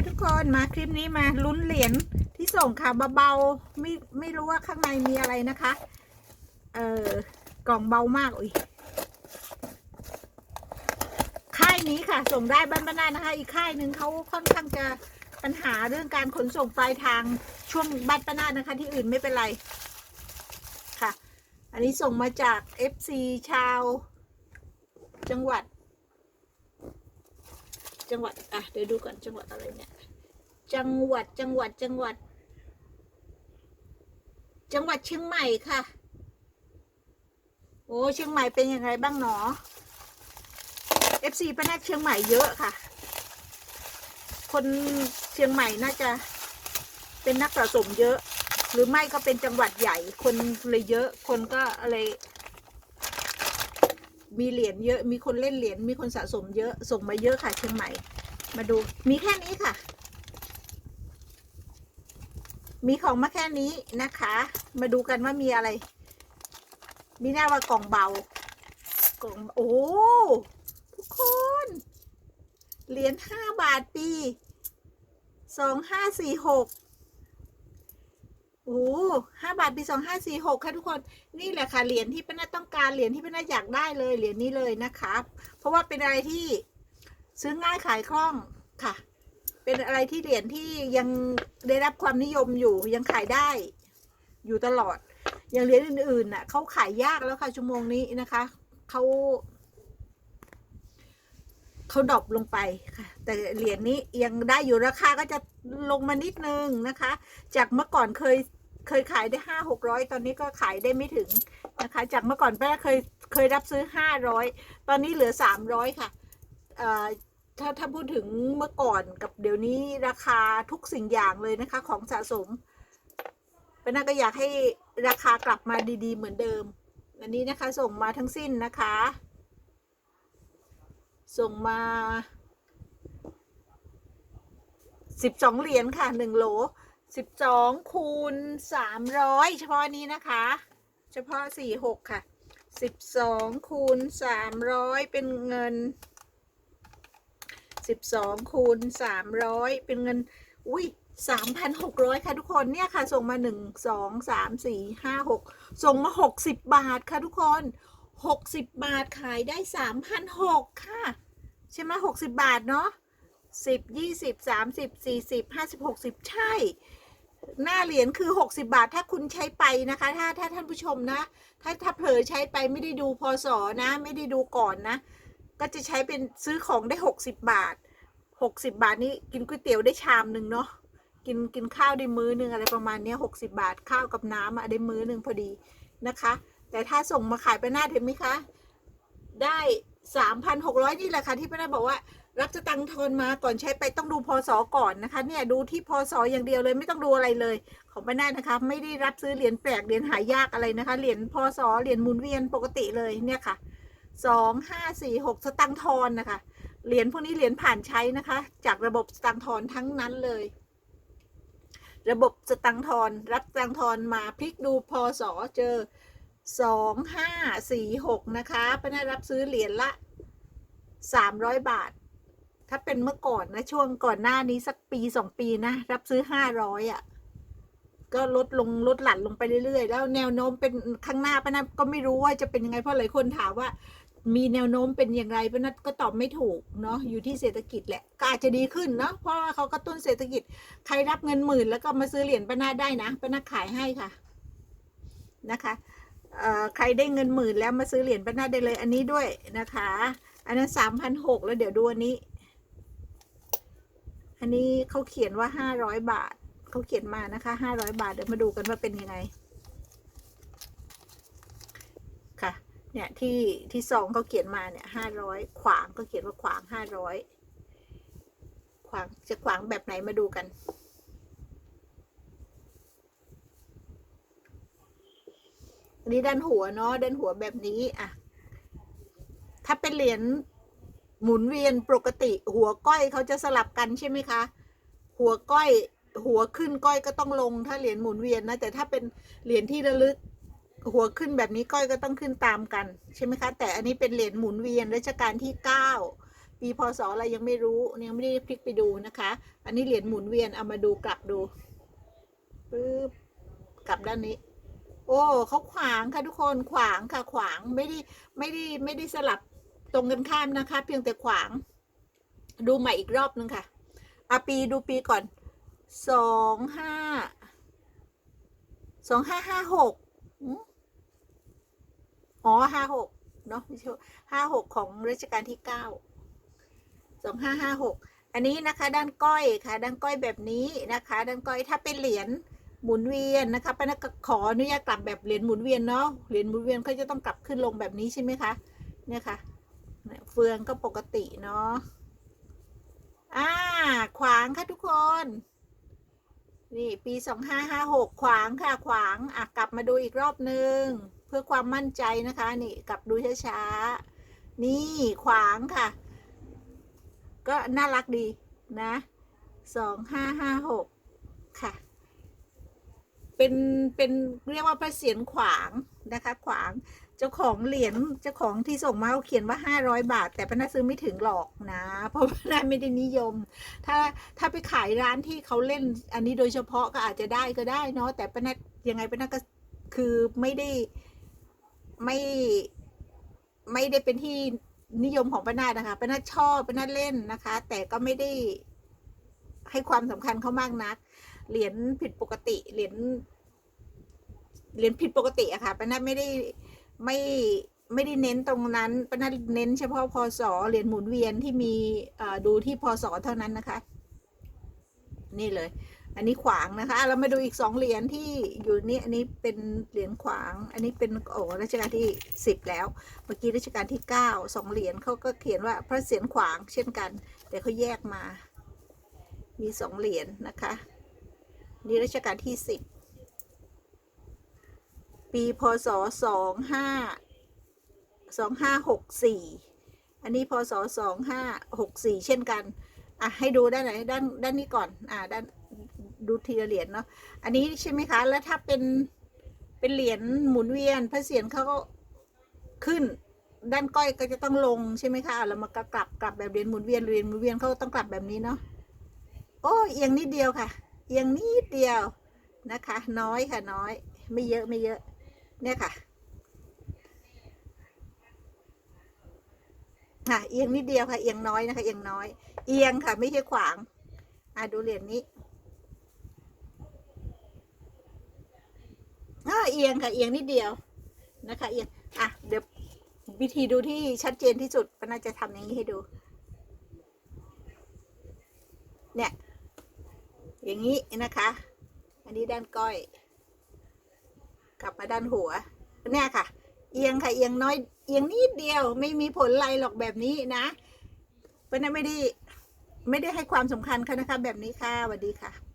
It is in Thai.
ค่ะทุกคนมาคลิปนี้มาลุ้นเหรียญที่ส่งค่ะเบาๆไม่ไม่รู้ว่าข้างในมีอะไรนะคะ เออกล่องเบามากอุ้ยค่ายนี้ค่ะ ส่งได้บ้านบ้านนานะคะ อีกค่ายหนึ่งเขาค่อนข้างจะปัญหาเรื่องการขนส่งปลายทางช่วงบ้านป้านานะคะ ที่อื่นไม่เป็นไรค่ะ อันนี้ส่งมาจาก FC ชาว จังหวัด จังหวัดอะเดี๋ยวดูก่อนจังหวัดอะไรเนี่ย จังหวัดจังหวัดจังหวัด จังหวัดเชียงใหม่ค่ะ โอ้เชียงใหม่เป็นยังไงบ้างหนอ FC ป้าแนกเชียงใหม่เยอะค่ะ คนเชียงใหม่น่าจะเป็นนักสะสมเยอะ หรือไม่ก็เป็นจังหวัดใหญ่คนเลยเยอะ คนก็อะไร มีเหรียญเยอะ มีคนเล่นเหรียญ มีคนสะสมเยอะ ส่งมาเยอะค่ะเชียงใหม่ มาดู มีแค่นี้ค่ะ มีของมาแค่นี้นะคะ มาดูกันว่ามีอะไร มีหน้าว่ากล่องเบา กล่อง โอ้ ทุกคน เหรียญห้าบาทปีสองห้าสี่หก ห้าบาทปีสองห้าสี่หกค่ะทุกคนนี่แหละค่ะเหรียญที่เป็นน่าต้องการเหรียญที่เป็นน่าอยากได้เลยเหรียญนี้เลยนะคะ เพราะว่าเป็นอะไรที่ซื้อง่ายขายคล่องค่ะ เป็นอะไรที่เหรียญที่ยังได้รับความนิยมอยู่ยังขายได้ อยู่ตลอด อย่างเหรียญอื่นๆน่ะเขาขายยากแล้วค่ะชั่วโมงนี้นะคะเขาเขาดรอปลงไปค่ะ แต่เหรียญนี้ยังได้อยู่ราคาก็จะลงมานิดนึงนะคะ จากเมื่อก่อนเคย เคยขายได้ห้าหกร้อยตอนนี้ก็ขายได้ไม่ถึงนะคะ จากเมื่อก่อนป้เคยเคยรับซื้อห้าร้อยตอนนี้เหลือสามร้อยค่ะเอ่อถ้าถ้าพูดถึงเมื่อก่อนกับเดี๋ยวนี้ราคาทุกสิ่งอย่างเลยนะคะของสะสมป้านาก็อยากให้ราคากลับมาดีๆ เหมือนเดิม อันนี้นะคะส่งมาทั้งสิ้นนะคะ ส่งมาสิบสองเหรียญค่ะหนึ่งโหล สิบสองคูณสามร้อยเฉพาะนี้นะคะ เฉพาะสี่หกค่ะสิบสองคูณสามร้อยเป็นเงินสิบสองคูณสามร้อยเป็นเงิน อุ้ยสามพันหกร้อยค่ะทุกคนเนี่ยค่ะ ส่งมาหนึ่งสองสามสี่ห้าหกส่งมาหกสิบบาทค่ะทุกคนหกสิบบาทขายได้สามพันหกค่ะ ใช่ไหมหกสิบบาทเนาะสิบยี่สิบสามสิบสี่สิบห้าสิบหกสิบใช่ หน้าเหรียญคือหกสิบาท ถ้าคุณใช้ไปนะคะ ถ้าถ้าท่านผู้ชมนะ ถ้าถ้าเผลอใช้ไปไม่ได้ดูพศนะ ไม่ได้ดูก่อนนะ ก็จะใช้เป็นซื้อของได้หกสิบบาทหกสิบาทนี้กินก๋วยเตี๋ยวได้ชามหนึ่งเนาะกินกินข้าวได้มื้อหนึ่งอะไรประมาณนี้หกสิบาทข้าวกับน้ำอะได้มื้อหนึ่งพอดีนะคะ แต่ถ้าส่งมาขายไปหน้าเห็นไหมคะ ได้สามพันหกร้อยนี่แหละค่ะที่ป้านาบอกว่า รับจะตังทอนมาก่อนใช้ไปต้องดูพศก่อนนะคะ เนี่ยดูที่พศอย่างเดียวเลยไม่ต้องดูอะไรเลย ของป้านานะคะ ไม่ได้รับซื้อเหรียญแปลกเหรียญหายากอะไรนะคะเหรียญพศเหรียญหมุนเวียนปกติเลยเนี่ยค่ะสองห้าสี่หกสตังทอนนะคะเหรียญพวกนี้เหรียญผ่านใช้นะคะ จากระบบสตังทอนทั้งนั้นเลย ระบบสตังทอนรับสตังทอนมาพลิกดูพศเจอสองห้าสี่หกนะคะป้านารับซื้อเหรียญละสามร้อยบาท ถ้าเป็นเมื่อก่อนนะช่วงก่อนหน้านี้สักปีสองปีนะรับซื้อห้าร้อยอะ ก็ลดลงลดหลั่นลงไปเรื่อยๆ แล้วแนวโน้มเป็นข้างหน้าป้านัทก็ไม่รู้ว่าจะเป็นยังไงเพราะหลายคนถามว่า มีแนวโน้มเป็นอย่างไรป้านัทก็ตอบไม่ถูกเนาะอยู่ที่เศรษฐกิจแหละก็อาจจะดีขึ้นเนาะเพราะว่าเขากระตุ้นเศรษฐกิจใครรับเงินหมื่นแล้วก็มาซื้อเหรียญป้านัทได้นะป้านัทขายให้ค่ะ นะคะใครได้เงินหมื่นแล้วมาซื้อเหรียญป้านัทได้เลยอันนี้ด้วยนะคะ อันนั้นสามพันหกแล้วเดี๋ยวดูอันนี้ อันนี้เขาเขียนว่าห้าร้อยบาท เขาเขียนมานะคะห้าร้อยบาท เดี๋ยวมาดูกันว่าเป็นยังไง ค่ะ เนี่ยที่ที่ซองเขาเขียนมาเนี่ยห้าร้อยขวางก็เขียนว่าขวางห้าร้อยขวางจะขวางแบบไหนมาดูกันอันนี้ด้านหัวเนาะด้านหัวแบบนี้อะถ้าเป็นเหรียญ หมุนเวียนปกติหัวก้อยเขาจะสลับกันใช่ไหมคะ หัวก้อยหัวขึ้นก้อยก็ต้องลงถ้าเหรียญหมุนเวียนนะแต่ถ้าเป็นเหรียญที่ระลึก หัวขึ้นแบบนี้ก้อยก็ต้องขึ้นตามกันใช่ไหมคะ แต่อันนี้เป็นเหรียญหมุนเวียนรัชกาลที่เก้าปีพศอะไรยังไม่รู้ยังไม่ได้พลิกไปดูนะคะ อันนี้เหรียญหมุนเวียนเอามาดูกลับดูปึ๊บกลับด้านนี้ โอ้เขาขวางค่ะทุกคนขวางค่ะขวางไม่ได้ไม่ได้ไม่ได้สลับ ตรงกันข้ามนะคะ เพียงแต่ขวาง ดูใหม่อีกรอบนึงค่ะอาปีดูปีก่อนสองห้าสองห้าห้าหกอ๋อห้าหกเนาะห้าหกของรัชกาลที่เก้าสองห้าห้าหกอันนี้นะคะ ด้านก้อยค่ะ ด้านก้อยแบบนี้นะคะ ด้านก้อยถ้าเป็นเหรียญหมุนเวียนนะคะป้านักขออนุญาตกลับแบบเหรียญหมุนเวียนเนาะเหรียญหมุนเวียนเขาจะต้องกลับขึ้นลงแบบนี้ใช่ไหมคะเนี่ยค่ะ เนี่ยเฟืองก็ปกติเนาะอ่า ขวางค่ะทุกคน นี่ปีสองห้าห้าหกขวางค่ะขวางอะกลับมาดูอีกรอบนึง เพื่อความมั่นใจนะคะ นี่กลับดูช้าๆ นี่ขวางค่ะ ก็น่ารักดีนะสองห้าห้าหกค่ะ เป็นเป็นเรียกว่าพระเศียรขวางนะคะ ขวาง เจ้าของเหรียญเจ้าของที่ส่งมาเขาเขียนว่าห้าร้อยบาท แต่ป้านาซื้อไม่ถึงหรอกนะ เพราะป้านาไม่ได้นิยม ถ้าถ้าไปขายร้านที่เขาเล่น อันนี้โดยเฉพาะก็อาจจะได้ก็ได้เนาะแต่ป้านายังไงป้านาก็คือไม่ได้ไม่ไม่ได้เป็นที่นิยมของป้านานะคะป้านาชอบป้านาเล่นนะคะ แต่ก็ไม่ได้ให้ความสำคัญเขามากนัก เหรียญผิดปกติเหรียญเหรียญผิดปกติอะค่ะป้านาไม่ได้ ไม่ไม่ได้เน้นตรงนั้นป้านเน้นเฉพาะพศเหรียญหมุนเวียนที่มีดูที่พศเท่านั้นนะคะ นี่เลย อันนี้ขวางนะคะอะเรามาดูอีกสองเหรียญที่อยู่นี่อันนี้เป็นเหรียญขวาง อันนี้เป็นโอ้รัชกาลที่สิบแล้ว เมื่อกี้รัชกาลที่เก้าสองเหรียญเขาก็เขียนว่าพระเศียรขวางเช่นกัน แต่เขาแยกมา มีสองเหรียญนะคะ นี่รัชกาลที่สิบ ปีพศสองห้าสองห้าหกสี่อันนี้พศสองห้าหกสี่เช่นกัน อะ ให้ดูด้านไหนด้านด้านนี้ก่อน อ่าด้านดูทีละเหรียญเนาะ อันนี้ใช่ไหมคะ แล้วถ้าเป็นเป็นเหรียญหมุนเวียนพระเศียรเขาก็ขึ้น ด้านก้อยก็จะต้องลงใช่ไหมคะอะแล้วมากลับกลับแบบเหรียญหมุนเวียนเหรียญหมุนเวียนเขาต้องกลับแบบนี้เนาะ โอ้เอียงนิดเดียวค่ะ เอียงนิดเดียวนะคะ น้อยค่ะน้อย ไม่เยอะไม่เยอะ เนี่ยค่ะค่ะเอียงนิดเดียวค่ะเอียงน้อยนะคะเอียงน้อย เอียงค่ะ ไม่ใช่ขวาง อะดูเหรียญนี้อ่าเอียงค่ะ เอียงนิดเดียวนะคะ เอียงอะเดี๋ยววิธีดูที่ชัดเจนที่สุดก็น่าจะทำอย่างนี้ให้ดู เนี่ย อย่างนี้นะคะ อันนี้ด้านก้อย กลับมาด้านหัวเนี่ยค่ะ เอียงค่ะเอียงน้อย เอียงนิดเดียวไม่มีผลอะไรหรอกแบบนี้นะเพราะนั้นไม่ได้ไม่ได้ให้ความสำคัญค่ะนะคะ แบบนี้ค่ะสวัสดีค่ะ